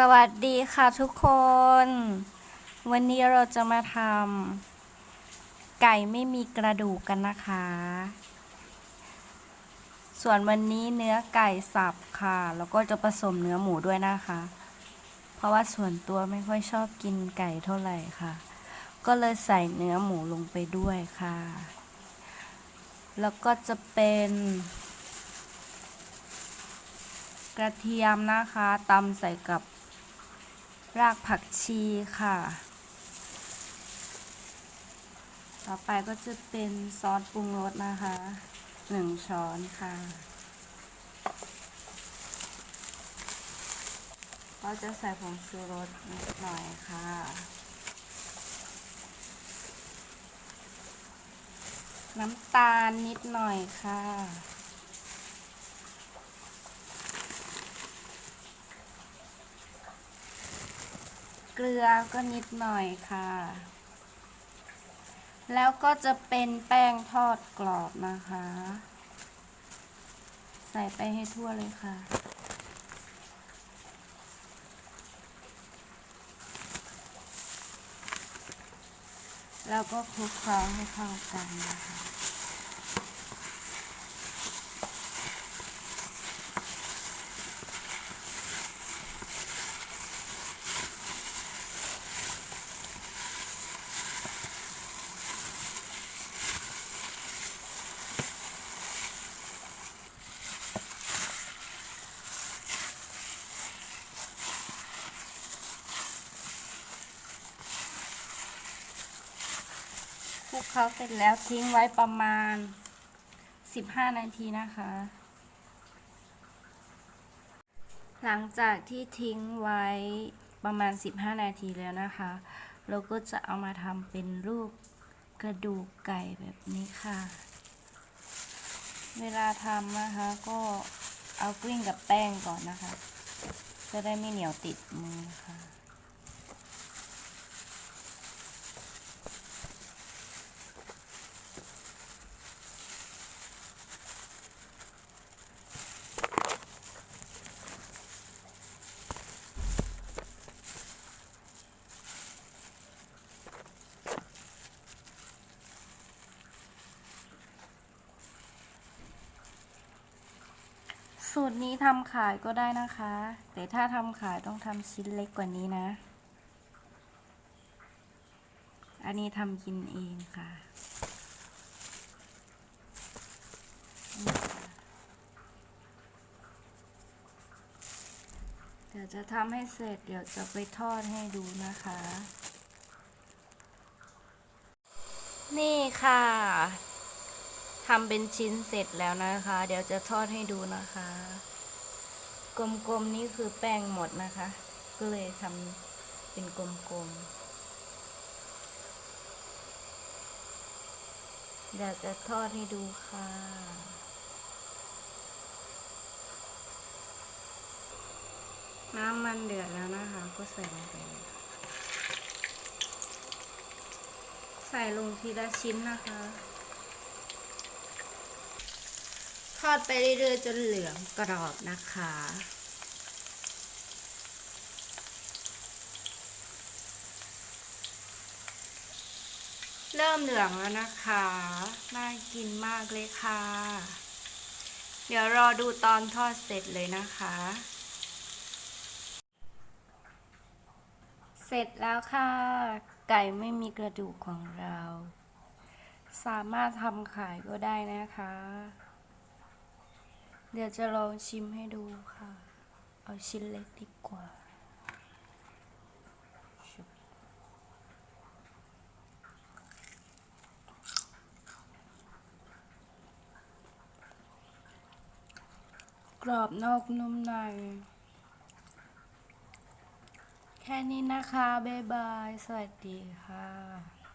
สวัสดีค่ะทุกคน วันนี้เราจะมาทำไก่ไม่มีกระดูกกันนะคะ ส่วนวันนี้เนื้อไก่สับค่ะ แล้วก็จะผสมเนื้อหมูด้วยนะคะ เพราะว่าส่วนตัวไม่ค่อยชอบกินไก่เท่าไหร่ค่ะ ก็เลยใส่เนื้อหมูลงไปด้วยค่ะ แล้วก็จะเป็นกระเทียมนะคะตำใส่กับ รากผักชีค่ะ ต่อไปก็จะเป็นซอสปรุงรสนะคะหนึ่งช้อนค่ะ ก็จะใส่ผงชูรสนิดหน่อยค่ะน้ำตาลนิดหน่อยค่ะ เกลือก็นิดหน่อยค่ะ แล้วก็จะเป็นแป้งทอดกรอบนะคะ ใส่ไปให้ทั่วเลยค่ะ แล้วก็คลุกเคล้าให้เข้ากันนะคะ ลุกเคล้าเสร็จแล้วทิ้งไว้ประมาณ 15 นาทีนะคะ หลังจากที่ทิ้งไว้ประมาณ 15 นาทีแล้วนะคะ เราก็จะเอามาทำเป็นรูปกระดูกไก่แบบนี้ค่ะ เวลาทำนะคะก็เอากลิ้งกับแป้งก่อนนะคะ จะได้ไม่เหนียวติดมือค่ะ สูตรนี้ทำขายก็ได้นะคะ แต่ถ้าทำขายต้องทำชิ้นเล็กกว่านี้นะ อันนี้ทำกินเองค่ะนี่ค่ะเดี๋ยวจะทำให้เสร็จ เดี๋ยวจะไปทอดให้ดูนะคะ นี่ค่ะ ทำเป็นชิ้นเสร็จแล้วนะคะ เดี๋ยวจะทอดให้ดูนะคะ กลมๆนี่คือแป้งหมดนะคะ ก็เลยทำเป็นกลมๆเดี๋ยวจะทอดให้ดูค่ะน้ำมันเดือดแล้วนะคะ ก็ใส่ลงไปใส่ลงทีละชิ้นนะคะ ท อดไปเรื่อยๆจนเหลืองกรอบนะคะ เริ่มเหลืองแล้วนะคะ น่ากินมากเลยค่ะ เดี๋ยวรอดูตอนทอดเสร็จเลยนะคะ เสร็จแล้วค่ะ ไก่ไม่มีกระดูกของเรา สามารถทำขายก็ได้นะคะ เดี๋ยวจะลองชิมให้ดูค่ะ เอาชิ้นเล็กดีกว่า กรอบนอกนุ่มใน แค่นี้นะคะ บ๊ายบาย สวัสดีค่ะ